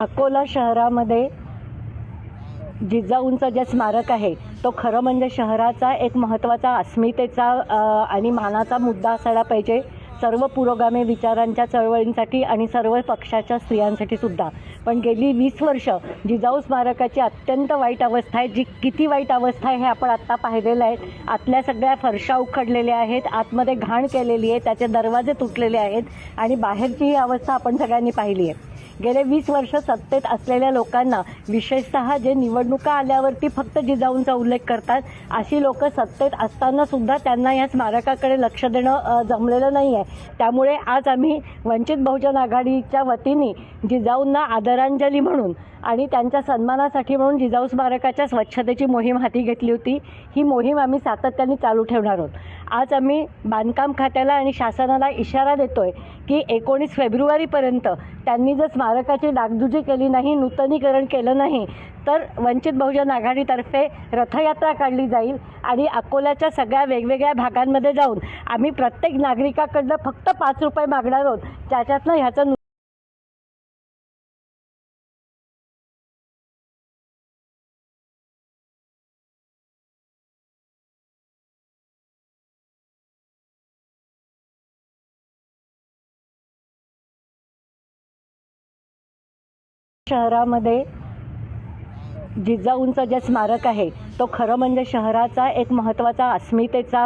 अकोला शहरामध्ये जिजाऊंचं जे स्मारक आहे तो खरं म्हणजे शहराचा एक महत्त्वाचा अस्मितेचा आणि मानाचा मुद्दा असायला पाहिजे. सर्व पुरोगामी विचारांच्या चळवळींसाठी आणि सर्व पक्षाच्या स्त्रियांसाठी सुद्धा. पण गेली वीस वर्ष जिजाऊ स्मारकाची अत्यंत वाईट अवस्था आहे. जी किती वाईट अवस्था आहे हे आपण आत्ता पाहिलेलं आहे. आतल्या सगळ्या फरशा उखडलेल्या आहेत आतमध्ये घाण केलेली आहे त्याचे दरवाजे तुटलेले आहेत आणि बाहेरची ही अवस्था आपण सगळ्यांनी पाहिली आहे. गेले वीस वर्ष सत्तेत असलेल्या लोकांना विशेषतः जे निवडणुका आल्यावरती फक्त जिजाऊंचा उल्लेख करतात अशी लोक सत्तेत असताना सुद्धा त्यांना या स्मारकाकडे लक्ष देणं जमलेलं नाही आहे त्यामुळे आज आम्ही वंचित बहुजन आघाडीच्या वतीने जिजाऊंना आदरांजली म्हणून आणि त्यांच्या सन्मानासाठी म्हणून जिजाऊ स्मारकाच्या स्वच्छतेची मोहीम हाती घेतली होती. ही मोहीम आम्ही सातत्याने चालू ठेवणार आहोत. आज आम्ही बांधकाम खात्याला आणि शासनाला इशारा देतोय की एकोणीस फेब्रुवारीपर्यंत त्यांनी जर स्मारकाची डागडुजी केली नाही नूतनीकरण केलं नाही तर वंचित बहुजन आघाडीतर्फे रथयात्रा काढली जाईल आणि अकोल्याच्या सगळ्या वेगवेगळ्या भागांमध्ये जाऊन आम्ही प्रत्येक नागरिकाकडनं फक्त पाच रुपये मागणार आहोत. त्याच्यातनं ह्याचं शहरामध्ये जिजाऊंचं जे स्मारक आहे तो खरं म्हणजे शहराचा एक महत्त्वाचा अस्मितेचा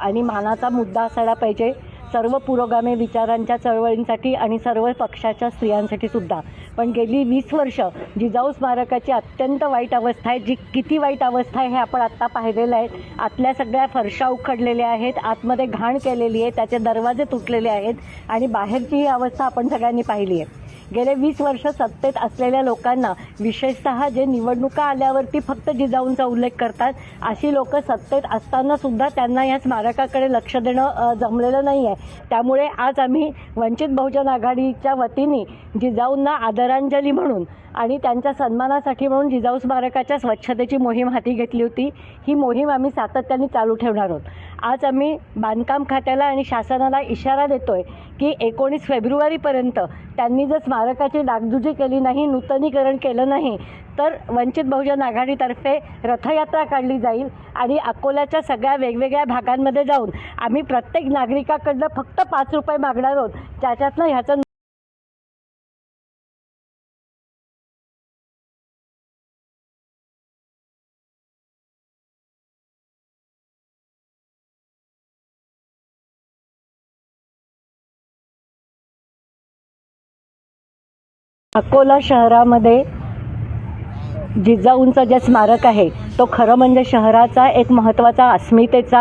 आणि मानाचा मुद्दा असायला पाहिजे. सर्व पुरोगामी विचारांच्या चळवळींसाठी आणि सर्व पक्षाच्या स्त्रियांसाठी सुद्धा. पण गेली वीस वर्ष जिजाऊ स्मारकाची अत्यंत वाईट अवस्था आहे. जी किती वाईट अवस्था आहे हे आपण आत्ता पाहिलेलं आहे. आतल्या सगळ्या फरशा उखडलेल्या आहेत. आतमध्ये घाण केलेली आहे. त्याचे दरवाजे तुटलेले आहेत. आणि बाहेरची ही अवस्था आपण सगळ्यांनी पाहिली आहे. गेले वीस वर्ष सत्तेत असलेल्या लोकांना विशेषतः जे निवडणुका आल्यावरती फक्त जिजाऊंचा उल्लेख करतात अशी लोक सत्तेत असताना सुद्धा त्यांना या स्मारकाकडे लक्ष देणं जमलेलं नाही आहे त्यामुळे आज आम्ही वंचित बहुजन आघाडीच्या वतीने जिजाऊंना आदरांजली म्हणून आणि त्यांच्या सन्मानासाठी म्हणून जिजाऊ स्मारकाच्या स्वच्छतेची मोहीम हाती घेतली होती. ही मोहीम आम्ही सातत्याने चालू ठेवणार आहोत. आज आम्ही बांधकाम खात्याला आणि शासनाला इशारा देतोय की एकोणीस फेब्रुवारीपर्यंत त्यांनी जर स्मारकाची डागदुजी केली नाही नूतनीकरण केलं नाही तर वंचित बहुजन आघाडीतर्फे रथयात्रा काढली जाईल आणि अकोल्याच्या सगळ्या वेगवेगळ्या भागांमध्ये जाऊन आम्ही प्रत्येक नागरिकाकडनं फक्त पाच रुपये मागणार आहोत. त्याच्यातनं ह्याचं अकोला शहरामध्ये जिजाऊंचं जे स्मारक आहे तो खरं म्हणजे शहराचा एक महत्त्वाचा अस्मितेचा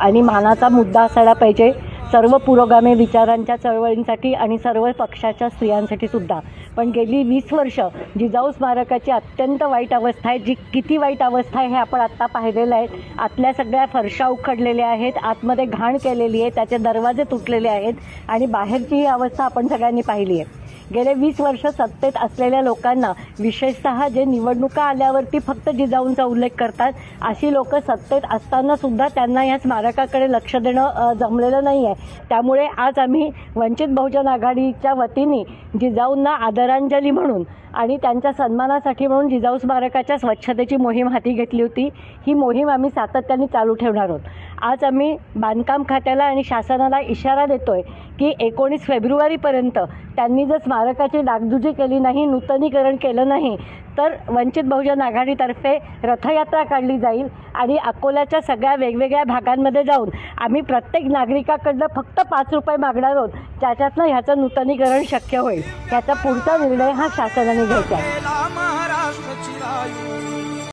आणि मानाचा मुद्दा असायला पाहिजे. सर्व पुरोगामी विचारांच्या चळवळींसाठी आणि सर्व पक्षाच्या स्त्रियांसाठी सुद्धा. पण गेली वीस वर्ष जिजाऊ स्मारकाची अत्यंत वाईट अवस्था आहे. जी किती वाईट अवस्था आहे हे आपण आत्ता पाहिलेलं आहे. आतल्या सगळ्या फरशा उखडलेल्या आहेत आतमध्ये घाण केलेली आहे त्याचे दरवाजे तुटलेले आहेत आणि बाहेरची ही अवस्था आपण सगळ्यांनी पाहिली आहे. गेले वीस वर्ष सत्तेत असलेल्या लोकांना विशेषतः जे निवडणुका आल्यावरती फक्त जिजाऊंचा उल्लेख करतात अशी लोक सत्तेत असताना सुद्धा त्यांना या स्मारकाकडे लक्ष देणं जमलेलं नाही आहे त्यामुळे आज आम्ही वंचित बहुजन आघाडीच्या वतीने जिजाऊंना आदरांजली म्हणून आणि त्यांच्या सन्मानासाठी म्हणून जिजाऊ स्मारकाच्या स्वच्छतेची मोहीम हाती घेतली होती. ही मोहीम आम्ही सातत्याने चालू ठेवणार आहोत. आज आम्ही बांधकाम खात्याला आणि शासनाला इशारा देतोय की एकोणीस फेब्रुवारीपर्यंत त्यांनी जर स्मारकाची डागडुजी केली नाही नूतनीकरण केलं नाही तर वंचित बहुजन आघाडीतर्फे रथयात्रा काढली जाईल आणि अकोल्याच्या सगळ्या वेगवेगळ्या भागांमध्ये जाऊन आम्ही प्रत्येक नागरिकाकडनं फक्त पाच रुपये मागणार आहोत. त्याच्यातनं ह्याचं नूतनीकरण शक्य होईल. याचा पुढचा निर्णय हा शासनाने घ्यायचा आहे.